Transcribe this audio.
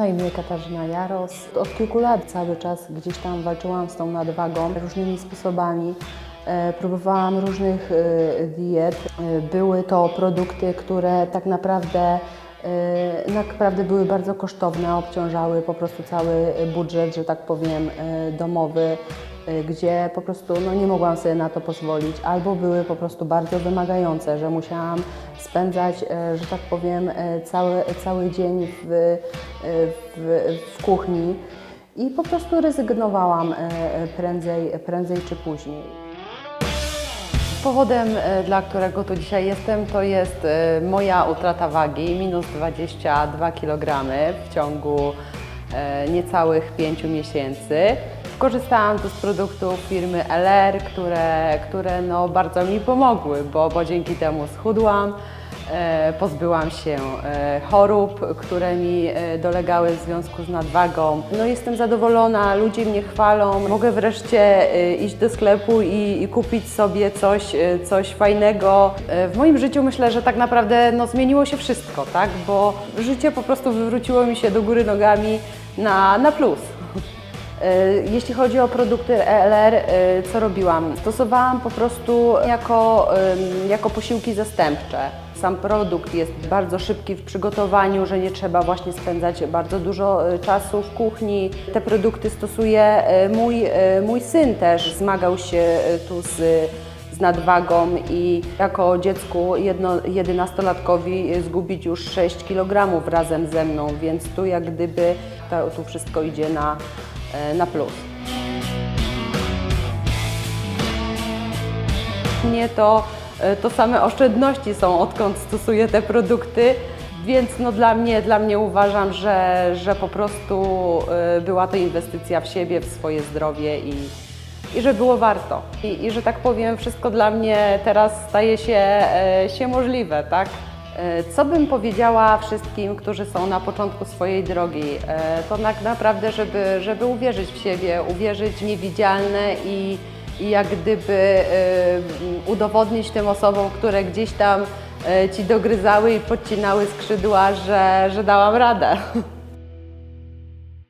na imię Katarzyna Jaros. Od kilku lat cały czas gdzieś tam walczyłam z tą nadwagą różnymi sposobami. E, Próbowałam różnych e, diet. E, Były to produkty, które tak naprawdę, naprawdę były bardzo kosztowne, obciążały po prostu cały budżet, że tak powiem, e, domowy, e, gdzie po prostu no, nie mogłam sobie na to pozwolić, albo były po prostu bardzo wymagające, że musiałam spędzać, e, że tak powiem, cały, cały dzień w, w, w kuchni i po prostu rezygnowałam prędzej, prędzej czy później. Powodem, e, dla którego tu dzisiaj jestem, to jest e, moja utrata wagi, minus 22 kg w ciągu e, niecałych 5 miesięcy. Korzystałam tu z produktów firmy LR, które, które no bardzo mi pomogły, bo, bo dzięki temu schudłam. E, Pozbyłam się e, chorób, które mi e, dolegały w związku z nadwagą. No jestem zadowolona, ludzie mnie chwalą. Mogę wreszcie iść do sklepu i, i kupić sobie coś, coś fajnego. W moim życiu myślę, że tak naprawdę no, zmieniło się wszystko, tak? Bo życie po prostu wywróciło mi się do góry nogami na, na plus. E, Jeśli chodzi o produkty ELR, e, co robiłam? Stosowałam po prostu jako, jako posiłki zastępcze. Sam produkt jest bardzo szybki w przygotowaniu, że nie trzeba właśnie spędzać bardzo dużo e, czasu w kuchni. Te produkty stosuje mój, mój syn też. Zmagał się tu z nadwagą i jako dziecku jedno, 11-latkowi zgubić już 6 kg razem ze mną, więc tu jak gdyby to, tu wszystko idzie na, na plus. Nie to, e, to same oszczędności są, odkąd stosuję te produkty, więc no dla mnie, dla mnie uważam, że, że po prostu e, była to inwestycja w siebie, w swoje zdrowie i, i że było warto. I, I że tak powiem, wszystko dla mnie teraz staje się, e, się możliwe, tak? E, Co bym powiedziała wszystkim, którzy są na początku swojej drogi? E, To tak naprawdę, żeby, żeby uwierzyć w siebie, uwierzyć w niewidzialne i, i jak gdyby e, udowodnić tym osobom, które gdzieś tam ci dogryzały i podcinały skrzydła, że, że dałam radę.